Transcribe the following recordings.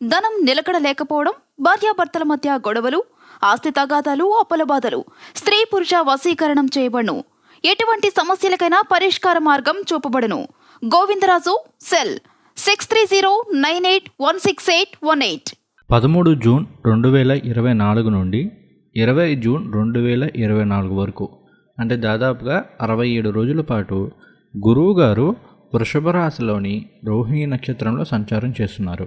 ధనం నిలకడ లేకపోవడం భార్యాభర్తల మధ్య గొడవలు ఆస్తి తగాదాలు అప్పలబాధలు స్త్రీ పురుష వశీకరణం చేయబడును. ఎటువంటి సమస్యలకైనా పరిష్కార మార్గం చూపబడును. Govindaraju cell six three zero nine eight one six eight one eight పదమూడు జూన్ రెండు వేల ఇరవై నాలుగు నుండి ఇరవై జూన్ రెండు వేల ఇరవై నాలుగు వరకు అంటే దాదాపుగా అరవై ఏడు రోజుల పాటు గురువు గారు వృషభ రాశిలోని రోహిణి నక్షత్రంలో సంచారం చేస్తున్నారు.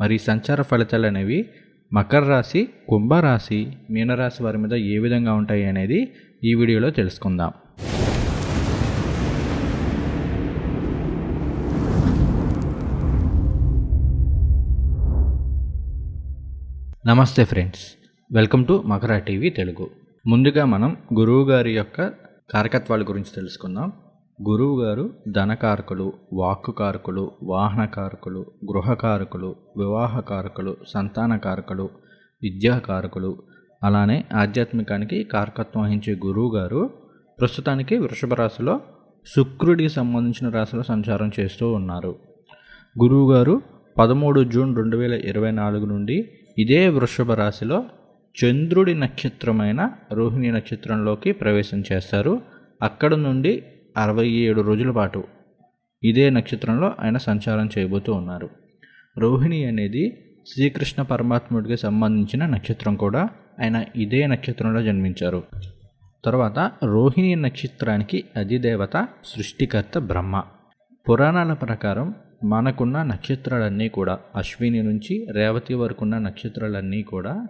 మరి సంచార ఫలితాలు అనేవి మకర రాశి కుంభరాశి మీనరాశి వారి మీద ఏ విధంగా ఉంటాయి అనేది ఈ వీడియోలో తెలుసుకుందాం. నమస్తే friends. Welcome to Makara TV Telugu. ముందుగా మనం గురువు గారి యొక్క కారకత్వాల గురించి తెలుసుకుందాం. గురువుగారు ధనకారకులు వాక్కుకారకులు వాహనకారకులు గృహకారకులు వివాహకారకులు సంతానకారకులు విద్యాకారకులు అలానే ఆధ్యాత్మికానికి కారకత్వం వహించే గురువుగారు ప్రస్తుతానికి వృషభ రాశిలో శుక్రుడికి సంబంధించిన రాశిలో సంచారం చేస్తూ ఉన్నారు. గురువుగారు పదమూడు జూన్ రెండు వేల ఇరవై నాలుగు నుండి ఇదే వృషభ రాశిలో చంద్రుడి నక్షత్రమైన రోహిణి నక్షత్రంలోకి ప్రవేశం చేస్తారు. అక్కడ నుండి అరవై ఏడు రోజుల పాటు ఇదే నక్షత్రంలో ఆయన సంచారం చేయబోతూ ఉన్నారు. రోహిణి అనేది శ్రీకృష్ణ పరమాత్ముడికి సంబంధించిన నక్షత్రం కూడా. ఆయన ఇదే నక్షత్రంలో జన్మించారు. తర్వాత రోహిణి నక్షత్రానికి అధిదేవత సృష్టికర్త బ్రహ్మ. పురాణాల ప్రకారం మనకున్న నక్షత్రాలన్నీ కూడా అశ్విని నుంచి రేవతి వరకున్న నక్షత్రాలన్నీ కూడా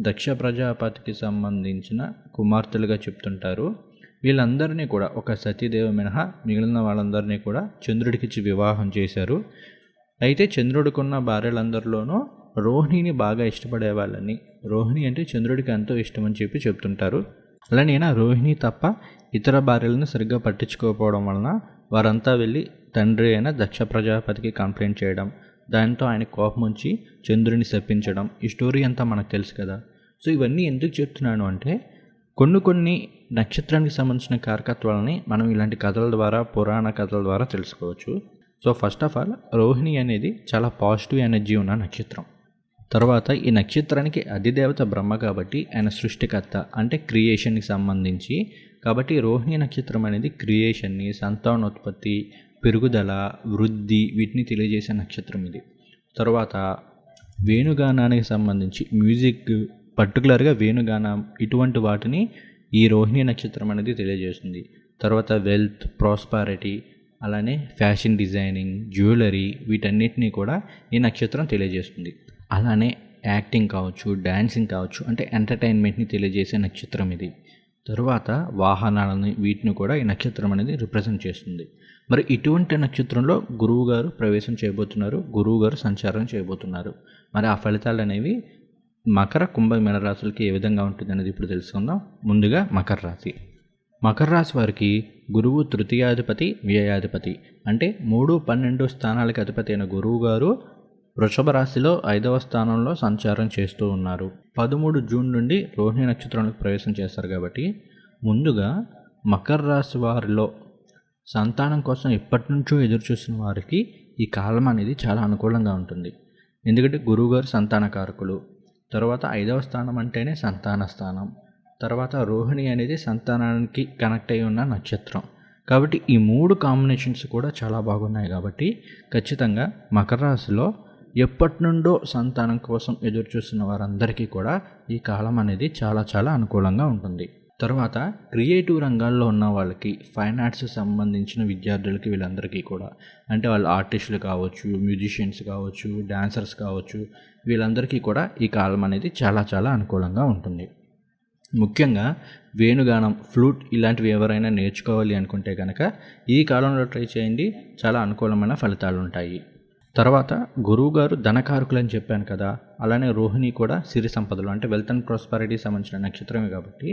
దక్ష ప్రజాపతికి సంబంధించిన కుమార్తెలుగా చెప్తుంటారు. వీళ్ళందరినీ కూడా ఒక సతీదేవ మినహా మిగిలిన వాళ్ళందరినీ కూడా చంద్రుడికిచ్చి వివాహం చేశారు. అయితే చంద్రుడికున్న భార్యలందరిలోనూ రోహిణిని బాగా ఇష్టపడే వాళ్ళని రోహిణి అంటే చంద్రుడికి ఎంతో ఇష్టం అని చెప్పి చెప్తుంటారు. అలానే రోహిణి తప్ప ఇతర భార్యలను సరిగ్గా పట్టించుకోకపోవడం వలన వారంతా వెళ్ళి తండ్రి అయిన దక్ష ప్రజాపతికి కంప్లైంట్ చేయడం దాంతో ఆయన కోపం ఉంచి చంద్రుని శప్పించడం ఈ స్టోరీ అంతా మనకు తెలుసు కదా. సో ఇవన్నీ ఎందుకు చెప్తున్నాను అంటే కొన్ని కొన్ని నక్షత్రానికి సంబంధించిన కారకత్వాలని మనం ఇలాంటి కథల ద్వారా పురాణ కథల ద్వారా తెలుసుకోవచ్చు. So first of all Rohini అనేది చాలా పాజిటివ్ ఎనర్జీ ఉన్న నక్షత్రం. తర్వాత ఈ నక్షత్రానికి అధిదేవత బ్రహ్మ కాబట్టి ఆయన సృష్టికర్త అంటే క్రియేషన్కి సంబంధించి. కాబట్టి రోహిణి నక్షత్రం అనేది క్రియేషన్ని సంతానోత్పత్తి పెరుగుదల వృద్ధి వీటిని తెలియజేసే నక్షత్రం ఇది. తర్వాత వేణుగానానికి సంబంధించి మ్యూజిక్ పర్టికులర్గా వేణుగానం ఇటువంటి వాటిని ఈ రోహిణి నక్షత్రం అనేది తెలియజేస్తుంది. తర్వాత వెల్త్ ప్రాస్పారిటీ అలానే ఫ్యాషన్ డిజైనింగ్ జ్యువెలరీ వీటన్నిటినీ కూడా ఈ నక్షత్రం తెలియజేస్తుంది. అలానే యాక్టింగ్ కావచ్చు డ్యాన్సింగ్ కావచ్చు అంటే ఎంటర్టైన్మెంట్ని తెలియజేసే నక్షత్రం ఇది. తరువాత వాహనాలని వీటిని కూడా ఈ నక్షత్రం అనేది రిప్రజెంట్ చేస్తుంది. మరి ఇటువంటి నక్షత్రంలో గురువు గారు ప్రవేశం చేయబోతున్నారు గురువు గారు సంచారం చేయబోతున్నారు. మరి ఆ ఫలితాలు అనేవి మకర కుంభ మీన రాశులకి ఏ విధంగా ఉంటుంది అనేది ఇప్పుడు తెలుసుకుందాం. ముందుగా మకర రాశి. మకర రాశి వారికి గురువు తృతీయాధిపతి వ్యయాధిపతి అంటే మూడు పన్నెండు స్థానాలకి అధిపతి అయిన గురువు గారు వృషభ రాశిలో ఐదవ స్థానంలో సంచారం చేస్తూ ఉన్నారు. పదమూడు జూన్ నుండి రోహిణి నక్షత్రంలోకి ప్రవేశం చేస్తారు కాబట్టి ముందుగా మకర రాశి వారిలో సంతానం కోసం ఎప్పటి నుంచో ఎదురు చూసిన వారికి ఈ కాలం అనేది చాలా అనుకూలంగా ఉంటుంది. ఎందుకంటే గురువుగారు సంతానకారకులు తర్వాత ఐదవ స్థానం అంటేనే సంతాన స్థానం. తర్వాత రోహిణి అనేది సంతానానికి కనెక్ట్ అయి ఉన్న నక్షత్రం. కాబట్టి ఈ మూడు కాంబినేషన్స్ కూడా చాలా బాగున్నాయి కాబట్టి ఖచ్చితంగా మకర రాశిలో ఎప్పటి నుండో సంతానం కోసం ఎదురు చూస్తున్న వారందరికీ కూడా ఈ కాలం అనేది చాలా చాలా అనుకూలంగా ఉంటుంది. తర్వాత క్రియేటివ్ రంగాల్లో ఉన్న వాళ్ళకి ఫైన్ ఆర్ట్స్ సంబంధించిన విద్యార్థులకి వీళ్ళందరికీ కూడా. అంటే వాళ్ళు ఆర్టిస్టులు కావచ్చు మ్యూజిషియన్స్ కావచ్చు డాన్సర్స్ కావచ్చు వీళ్ళందరికీ కూడా ఈ కాలం అనేది చాలా చాలా అనుకూలంగా ఉంటుంది. ముఖ్యంగా వేణుగానం ఫ్లూట్ ఇలాంటివి ఎవరైనా నేర్చుకోవాలి అనుకుంటే కనుక ఈ కాలంలో ట్రై చేయండి. చాలా అనుకూలమైన ఫలితాలు ఉంటాయి తర్వాత గురువు గారు ధనకారకులు అని చెప్పాను కదా అలానే రోహిణి కూడా సిరి సంపదలు అంటే వెల్త్ అండ్ ప్రాస్పారిటీ సంబంధించిన నక్షత్రమే కాబట్టి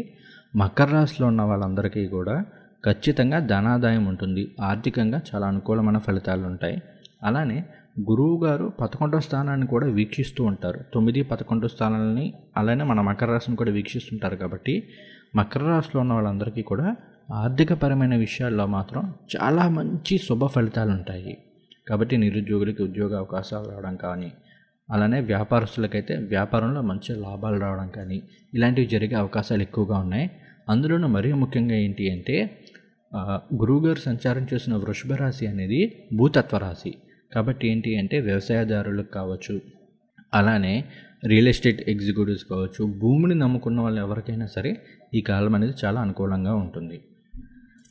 మకర రాశిలో ఉన్న వాళ్ళందరికీ కూడా ఖచ్చితంగా ధనాదాయం ఉంటుంది. ఆర్థికంగా చాలా అనుకూలమైన ఫలితాలు ఉంటాయి. అలానే గురువు గారు పదకొండో స్థానాన్ని కూడా వీక్షిస్తూ ఉంటారు. తొమ్మిది పదకొండు స్థానాలని అలానే మన మకర రాశిని కూడా వీక్షిస్తుంటారు కాబట్టి మకర రాశిలో ఉన్న వాళ్ళందరికీ కూడా ఆర్థికపరమైన విషయాల్లో మాత్రం చాలా మంచి శుభ ఫలితాలు ఉంటాయి. కాబట్టి నిరుద్యోగులకి ఉద్యోగ అవకాశాలు రావడం కానీ అలానే వ్యాపారస్తులకైతే వ్యాపారంలో మంచి లాభాలు రావడం కానీ ఇలాంటివి జరిగే అవకాశాలు ఎక్కువగా ఉన్నాయి. అందులోనూ మరీ ముఖ్యంగా ఏంటి అంటే గురువుగారు సంచారం చేసిన వృషభ రాశి అనేది భూతత్వ రాశి. కాబట్టి ఏంటి అంటే వ్యవసాయదారులకు కావచ్చు అలానే రియల్ ఎస్టేట్ ఎగ్జిక్యూటివ్స్ కావచ్చు భూమిని నమ్ముకున్న వాళ్ళు ఎవరికైనా సరే ఈ కాలం అనేది చాలా అనుకూలంగా ఉంటుంది.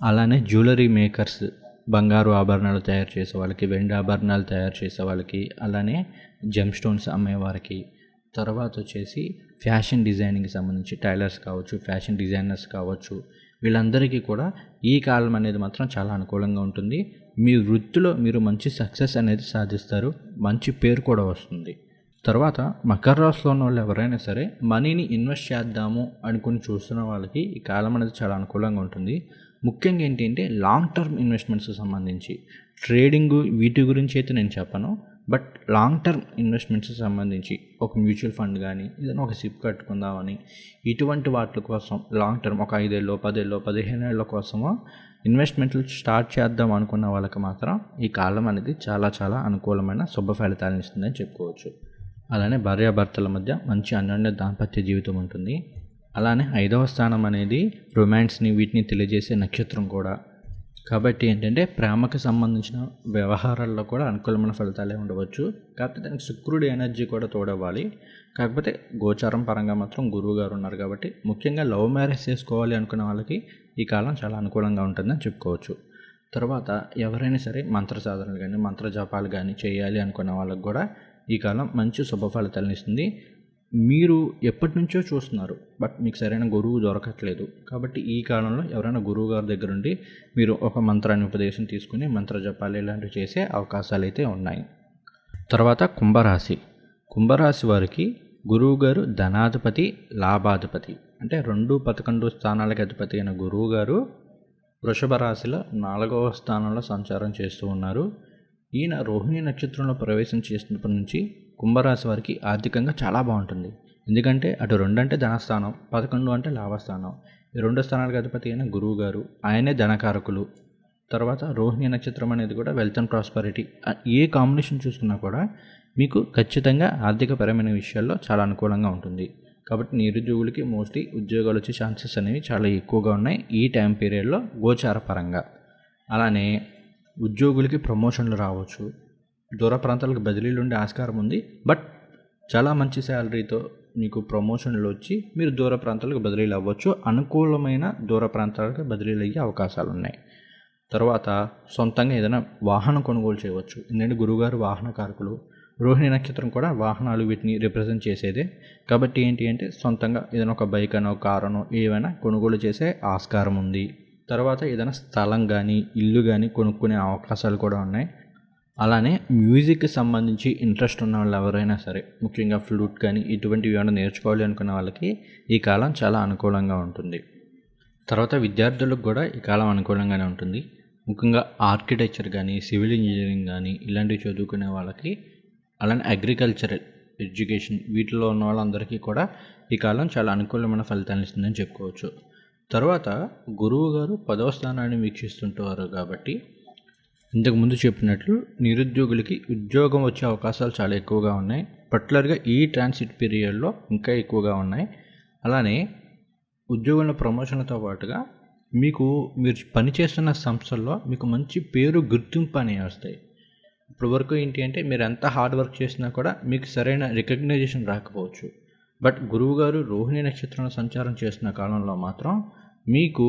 అలానే జ్యువెలరీ మేకర్స్ బంగారు ఆభరణాలు తయారు చేసే వాళ్ళకి వెండి ఆభరణాలు తయారు చేసే వాళ్ళకి అలానే జెమ్ స్టోన్స్ అమ్మేవారికి తర్వాత వచ్చేసి ఫ్యాషన్ డిజైనింగ్కి సంబంధించి టైలర్స్ కావచ్చు ఫ్యాషన్ డిజైనర్స్ కావచ్చు వీళ్ళందరికీ కూడా ఈ కాలం అనేది మాత్రం చాలా అనుకూలంగా ఉంటుంది. మీ వృత్తిలో మీరు మంచి సక్సెస్ అనేది సాధిస్తారు మంచి పేరు కూడా వస్తుంది. తర్వాత మకర రాశిలో ఉన్న వాళ్ళు ఎవరైనా సరే మనీని ఇన్వెస్ట్ చేద్దాము అనుకుని చూస్తున్న వాళ్ళకి ఈ కాలం అనేది చాలా అనుకూలంగా ఉంటుంది. ముఖ్యంగా ఏంటంటే లాంగ్ టర్మ్ ఇన్వెస్ట్మెంట్స్కి సంబంధించి ట్రేడింగ్ వీటి గురించి అయితే నేను చెప్పను. బట్ లాంగ్ టర్మ్ ఇన్వెస్ట్మెంట్స్కి సంబంధించి ఒక మ్యూచువల్ ఫండ్ కానీ ఏదైనా ఒక సిప్ కట్టుకుందామని ఇటువంటి వాటి కోసం లాంగ్ టర్మ్ ఒక ఐదేళ్ళు పదేళ్ళు పదిహేను ఏళ్ళ కోసమో ఇన్వెస్ట్మెంట్లు స్టార్ట్ చేద్దాం అనుకున్న వాళ్ళకి మాత్రం ఈ కాలం అనేది చాలా చాలా అనుకూలమైన శుభ ఫలితాలను ఇస్తుందని చెప్పుకోవచ్చు. అలానే భార్యాభర్తల మధ్య మంచి అన్యోన్య దాంపత్య జీవితం ఉంటుంది. అలానే ఐదవ స్థానం అనేది రొమాన్స్ని వీటిని తెలియజేసే నక్షత్రం కూడా. కాబట్టి ఏంటంటే ప్రేమకు సంబంధించిన వ్యవహారాల్లో కూడా అనుకూలమైన ఫలితాలే ఉండవచ్చు. కాకపోతే దానికి శుక్రుడి ఎనర్జీ కూడా తోడవ్వాలి. కాకపోతే గోచారం పరంగా మాత్రం గురువు గారు ఉన్నారు కాబట్టి ముఖ్యంగా లవ్ మ్యారేజ్ చేసుకోవాలి అనుకున్న వాళ్ళకి ఈ కాలం చాలా అనుకూలంగా ఉంటుందని చెప్పుకోవచ్చు. తర్వాత ఎవరైనా సరే మంత్ర సాధనలు కానీ మంత్ర జపాలు కానీ చేయాలి అనుకున్న వాళ్ళకి కూడా ఈ కాలం మంచి శుభ ఫలితాలను ఇస్తుంది. మీరు ఎప్పటి నుంచో చూస్తున్నారు. బట్ మీకు సరైన గురువు దొరకట్లేదు. కాబట్టి ఈ కాలంలో ఎవరైనా గురువు గారి దగ్గర ఉండి మీరు ఒక మంత్రాన్ని ఉపదేశం తీసుకుని మంత్ర జపాలు ఇలాంటివి చేసే అవకాశాలు అయితే ఉన్నాయి. తర్వాత కుంభరాశి. కుంభరాశి వారికి గురువు గారు ధనాధిపతి లాభాధిపతి. అంటే రెండు పదకొండు స్థానాలకు అధిపతి అయిన గురువు గారు వృషభ రాశిలో నాలుగవ స్థానంలో సంచారం చేస్తూ ఉన్నారు. ఈయన రోహిణి నక్షత్రంలో ప్రవేశం చేసినప్పటి నుంచి కుంభరాశి వారికి ఆర్థికంగా చాలా బాగుంటుంది. ఎందుకంటే అటు రెండు అంటే ధనస్థానం పదకొండు అంటే లాభస్థానం. ఈ రెండు స్థానాలకు అధిపతి అయిన గురువు గారు ఆయనే ధనకారకులు. తర్వాత రోహిణి నక్షత్రం అనేది కూడా వెల్త్ అండ్ ప్రాస్పరిటీ ఏ కాంబినేషన్ చూసుకున్నా కూడా మీకు ఖచ్చితంగా ఆర్థికపరమైన విషయాల్లో చాలా అనుకూలంగా ఉంటుంది. కాబట్టి నిరుద్యోగులకి మోస్ట్లీ ఉద్యోగాలు వచ్చే ఛాన్సెస్ అనేవి చాలా ఎక్కువగా ఉన్నాయి ఈ టైం పీరియడ్లో గోచార పరంగా. అలానే ఉద్యోగులకి ప్రమోషన్లు రావచ్చు. దూర ప్రాంతాలకు బదిలీలు ఉండే ఆస్కారం ఉంది. బట్ చాలా మంచి శాలరీతో మీకు ప్రమోషన్లు వచ్చి మీరు దూర ప్రాంతాలకు బదిలీలు అవ్వచ్చు. అనుకూలమైన దూర ప్రాంతాలకు బదిలీలు అయ్యే అవకాశాలు ఉన్నాయి. తర్వాత సొంతంగా ఏదైనా వాహనం కొనుగోలు చేయవచ్చు. ఎందుకంటే గురువుగారు వాహనకారకులు రోహిణి నక్షత్రం కూడా వాహనాలు వీటిని రిప్రజెంట్ చేసేదే. కాబట్టి ఏంటి అంటే సొంతంగా ఏదైనా ఒక బైక్ అనో కారనో ఏవైనా కొనుగోలు చేసే ఆస్కారం ఉంది. తర్వాత ఏదైనా స్థలం కానీ ఇల్లు కానీ కొనుక్కునే అవకాశాలు కూడా ఉన్నాయి. అలానే మ్యూజిక్కి సంబంధించి ఇంట్రెస్ట్ ఉన్న వాళ్ళు ఎవరైనా సరే ముఖ్యంగా ఫ్లూట్ కానీ ఇటువంటివి ఏమైనా నేర్చుకోవాలి అనుకున్న వాళ్ళకి ఈ కాలం చాలా అనుకూలంగా ఉంటుంది. తర్వాత విద్యార్థులకు కూడా ఈ కాలం అనుకూలంగానే ఉంటుంది. ముఖ్యంగా ఆర్కిటెక్చర్ కానీ సివిల్ ఇంజనీరింగ్ కానీ ఇలాంటివి చదువుకునే వాళ్ళకి అలానే అగ్రికల్చరల్ ఎడ్యుకేషన్ వీటిలో ఉన్న వాళ్ళందరికీ కూడా ఈ కాలం చాలా అనుకూలమైన ఫలితాలు ఇస్తుందని చెప్పుకోవచ్చు. తర్వాత గురువు గారు పదవ స్థానాన్ని వీక్షిస్తుంటారు కాబట్టి ఇంతకు ముందు చెప్పినట్లు నిరుద్యోగులకి ఉద్యోగం వచ్చే అవకాశాలు చాలా ఎక్కువగా ఉన్నాయి. పర్టికులర్గా ఈ ట్రాన్సిట్ పీరియడ్లో ఇంకా ఎక్కువగా ఉన్నాయి. అలానే ఉద్యోగంలో ప్రమోషన్లతో పాటుగా మీకు మీరు పనిచేస్తున్న సంస్థల్లో మీకు మంచి పేరు గుర్తింపు అనేవి వస్తాయి. ఇప్పుడు వరకు ఏంటి అంటే మీరు ఎంత హార్డ్ వర్క్ చేసినా కూడా మీకు సరైన రికగ్నైజేషన్ రాకపోవచ్చు. బట్ గురువుగారు రోహిణి నక్షత్రంలో సంచారం చేస్తున్న కాలంలో మాత్రం మీకు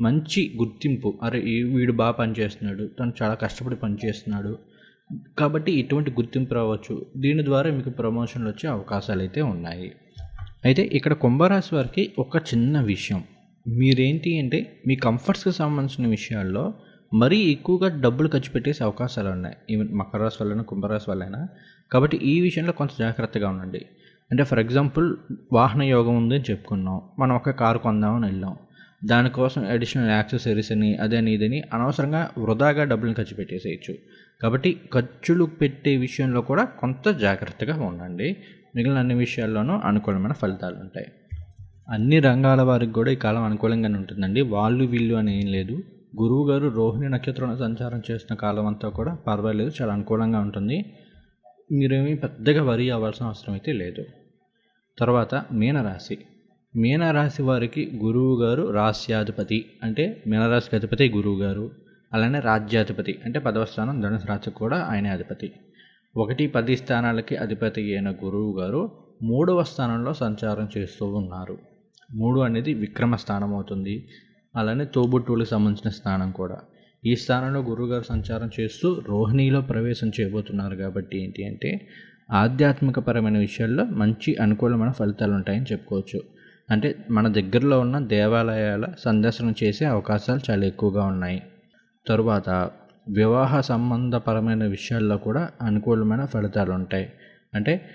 మంచి గుర్తింపు. అరే ఈ వీడు బాగా పనిచేస్తున్నాడు తను చాలా కష్టపడి పనిచేస్తున్నాడు కాబట్టి ఇటువంటి గుర్తింపు రావచ్చు. దీని ద్వారా మీకు ప్రమోషన్లు వచ్చే అవకాశాలు అయితే ఉన్నాయి. అయితే ఇక్కడ కుంభరాశి వారికి ఒక చిన్న విషయం. మీరేంటి అంటే మీ కంఫర్ట్స్కి సంబంధించిన విషయాల్లో మరీ ఎక్కువగా డబ్బులు ఖర్చు పెట్టేసే అవకాశాలు ఉన్నాయి. ఈవెన్ మకర రాశి వల్లైనా కుంభరాశి వల్లైనా కాబట్టి ఈ విషయంలో కొంత జాగ్రత్తగా ఉండండి. అంటే ఫర్ ఎగ్జాంపుల్ వాహన యోగం ఉందని చెప్పుకున్నాం. మనం ఒక కారు కొందామని వెళ్ళాం. దానికోసం అడిషనల్ యాక్సెసరీస్ అని అదని ఇదని అనవసరంగా వృధాగా డబ్బులను ఖర్చు పెట్టేసేయచ్చు. కాబట్టి ఖర్చులు పెట్టే విషయంలో కూడా కొంత జాగ్రత్తగా ఉండండి. మిగిలిన అన్ని విషయాల్లోనూ అనుకూలమైన ఫలితాలు ఉంటాయి. అన్ని రంగాల వారికి కూడా ఈ కాలం అనుకూలంగానే ఉంటుందండి. వాళ్ళు వీళ్ళు అని ఏం లేదు. గురువు గారు రోహిణి నక్షత్రంలో సంచారం చేసిన కాలం అంతా కూడా పర్వాలేదు. చాలా అనుకూలంగా ఉంటుంది. మీరేమీ పెద్దగా వరి అవ్వాల్సిన అవసరం అయితే లేదు. తర్వాత మీనరాశి. మీనరాశి వారికి గురువు గారు రాస్యాధిపతి అంటే మీనరాశికి అధిపతి గురువు గారు. అలానే రాజ్యాధిపతి. అంటే పదవ స్థానం ధనుసు రాశికి కూడా ఆయనే అధిపతి. ఒకటి పది స్థానాలకి అధిపతి అయిన గురువు గారు మూడవ స్థానంలో సంచారం చేస్తూ ఉన్నారు. మూడు అనేది విక్రమ స్థానం అవుతుంది. అలానే తోబుట్టువులకు సంబంధించిన స్థానం కూడా. ఈ స్థానంలో గురువుగారు సంచారం చేస్తూ రోహిణిలో ప్రవేశం చేయబోతున్నారు కాబట్టి ఏంటి అంటే ఆధ్యాత్మికపరమైన విషయాల్లో మంచి అనుకూలమైన ఫలితాలు ఉంటాయని చెప్పుకోవచ్చు. అంటే మన దగ్గరలో ఉన్న దేవాలయాల సందర్శన చేసే అవకాశాలు చాలా ఎక్కువగా ఉన్నాయి. తరువాత వివాహ సంబంధపరమైన విషయాల్లో కూడా అనుకూలమైన ఫలితాలు ఉంటాయి. అంటే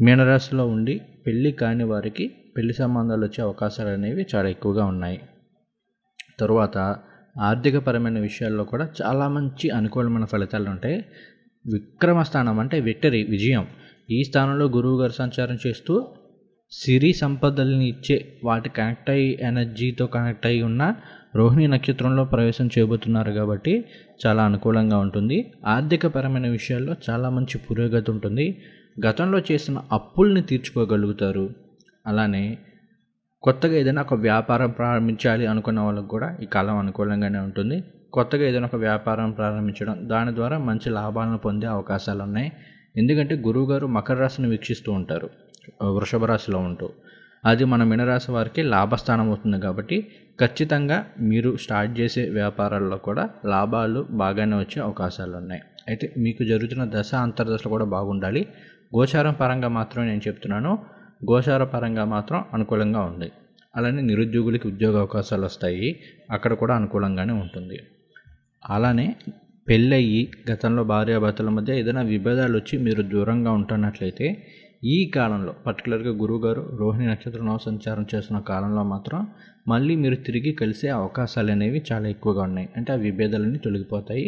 మీనరాశిలో ఉండి పెళ్ళి కాని వారికి పెళ్ళి సంబంధాలు వచ్చే అవకాశాలు అనేవి చాలా ఎక్కువగా ఉన్నాయి. తరువాత ఆర్థికపరమైన విషయాల్లో కూడా చాలా మంచి అనుకూలమైన ఫలితాలు ఉంటాయి. విక్రమ స్థానం అంటే విక్టరీ విజయం. ఈ స్థానంలో గురువు గారు సంచారం చేస్తూ సిరి సంపదల్ని ఇచ్చే వాటి కనెక్ట్ అయ్యి ఎనర్జీతో కనెక్ట్ అయి ఉన్న రోహిణి నక్షత్రంలో ప్రవేశం చేయబోతున్నారు కాబట్టి చాలా అనుకూలంగా ఉంటుంది. ఆర్థికపరమైన విషయాల్లో చాలా మంచి పురోగతి ఉంటుంది. గతంలో చేసిన అప్పుల్ని తీర్చుకోగలుగుతారు. అలానే కొత్తగా ఏదైనా ఒక వ్యాపారం ప్రారంభించాలి అనుకున్న వాళ్ళకు కూడా ఈ కాలం అనుకూలంగానే ఉంటుంది. కొత్తగా ఏదైనా ఒక వ్యాపారం ప్రారంభించడం దాని ద్వారా మంచి లాభాలను పొందే అవకాశాలు ఉన్నాయి. ఎందుకంటే గురువుగారు మకర రాశిని వీక్షిస్తూ ఉంటారు. వృషభ రాశిలో ఉంటూ. అది మన మీనరాశి వారికి లాభస్థానం అవుతుంది కాబట్టి ఖచ్చితంగా మీరు స్టార్ట్ చేసే వ్యాపారాల్లో కూడా లాభాలు బాగానే వచ్చే అవకాశాలు ఉన్నాయి. అయితే మీకు జరుగుతున్న దశ అంతర్దశలు కూడా బాగుండాలి. గోచారం పరంగా మాత్రం నేను చెప్తున్నాను. గోచార పరంగా మాత్రం అనుకూలంగా ఉంది. అలానే నిరుద్యోగులకి ఉద్యోగ అవకాశాలు వస్తాయి. అక్కడ కూడా అనుకూలంగానే ఉంటుంది. అలానే పెళ్ళయి గతంలో భార్యాభర్తల మధ్య ఏదైనా విభేదాలు వచ్చి మీరు దూరంగా ఉంటున్నట్లయితే ఈ కాలంలో పర్టికులర్గా గురువుగారు రోహిణి నక్షత్రం సంచారం చేస్తున్న కాలంలో మాత్రం మళ్ళీ మీరు తిరిగి కలిసే అవకాశాలు అనేవి చాలా ఎక్కువగా ఉన్నాయి. అంటే ఆ విభేదాలన్నీ తొలగిపోతాయి.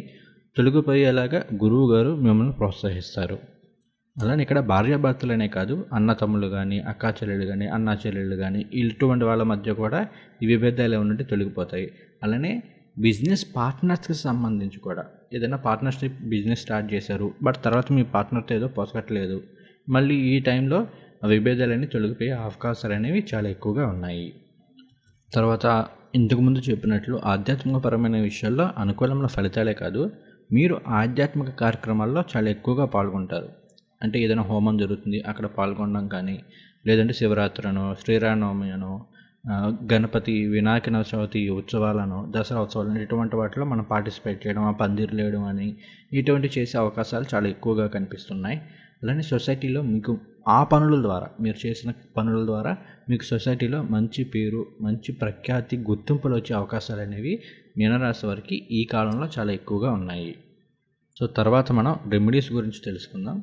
తొలగిపోయేలాగా గురువు గారు మిమ్మల్ని ప్రోత్సహిస్తారు. అలానే ఇక్కడ భార్యాభర్తలనే కాదు అన్న తమ్ముళ్ళు కానీ అక్కా చెల్లెళ్ళు కానీ అన్నా చెల్లెళ్ళు కానీ ఇటువంటి వాళ్ళ మధ్య కూడా ఈ విభేదాలు ఏమంటే తొలగిపోతాయి. అలానే బిజినెస్ పార్ట్నర్స్కి సంబంధించి కూడా ఏదైనా పార్ట్నర్షిప్ బిజినెస్ స్టార్ట్ చేశారు బట్ తర్వాత మీ పార్ట్నర్తో ఏదో పొసగట్లేదు మళ్ళీ ఈ టైంలో విభేదాలన్నీ తొలగిపోయే అవకాశాలు అనేవి చాలా ఎక్కువగా ఉన్నాయి. తర్వాత ఇంతకుముందు చెప్పినట్లు ఆధ్యాత్మికపరమైన విషయాల్లో అనుకూలమైన ఫలితాలే కాదు మీరు ఆధ్యాత్మిక కార్యక్రమాల్లో చాలా ఎక్కువగా పాల్గొంటారు. అంటే ఏదైనా హోమం జరుగుతుంది అక్కడ పాల్గొనడం కానీ లేదంటే శివరాత్రనో శ్రీరామనవమి అనో గణపతి వినాయక చవితి ఉత్సవాలను దసరా ఉత్సవాలను ఇటువంటి వాటిలో మనం పార్టిసిపేట్ చేయడం ఆ పందిర్లు వేయడం అని ఇటువంటి చేసే అవకాశాలు చాలా ఎక్కువగా కనిపిస్తున్నాయి. అలానే సొసైటీలో మీకు ఆ పనుల ద్వారా మీరు చేసిన పనుల ద్వారా మీకు సొసైటీలో మంచి పేరు మంచి ప్రఖ్యాతి గుర్తింపులు వచ్చే అవకాశాలు అనేవి మీనరాశి వారికి ఈ కాలంలో చాలా ఎక్కువగా ఉన్నాయి. సో తర్వాత మనం రెమెడీస్ గురించి తెలుసుకుందాం.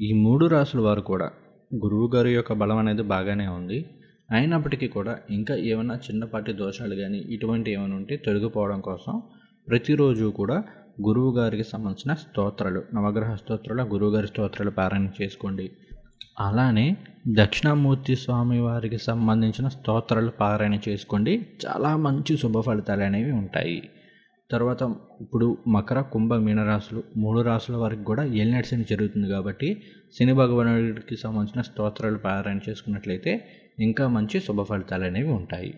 ఈ మూడు రాసుల వారు కూడా గురువు గారి యొక్క బలం అనేది బాగానే ఉంది. అయినప్పటికీ కూడా ఇంకా ఏమైనా చిన్నపాటి దోషాలు కానీ ఇటువంటి ఏమైనా ఉంటే తొలగిపోవడం కోసం ప్రతిరోజు కూడా గురువు గారికి సంబంధించిన స్తోత్రాలు నవగ్రహ స్తోత్రాలు గురువుగారి స్తోత్రాలు పారాయణ చేసుకోండి. అలానే దక్షిణామూర్తి స్వామి వారికి సంబంధించిన స్తోత్రాలు పారాయణ చేసుకోండి. చాలా మంచి శుభ ఫలితాలు అనేవి ఉంటాయి. తర్వాత ఇప్పుడు మకర కుంభ మీనరాశులు మూడు రాశుల వారికి కూడా ఏలినాటి జరుగుతుంది కాబట్టి శని భగవానుడికి సంబంధించిన స్తోత్రాలు పారాయణ చేసుకున్నట్లయితే ఇంకా మంచి శుభ ఫలితాలు అనేవి ఉంటాయి.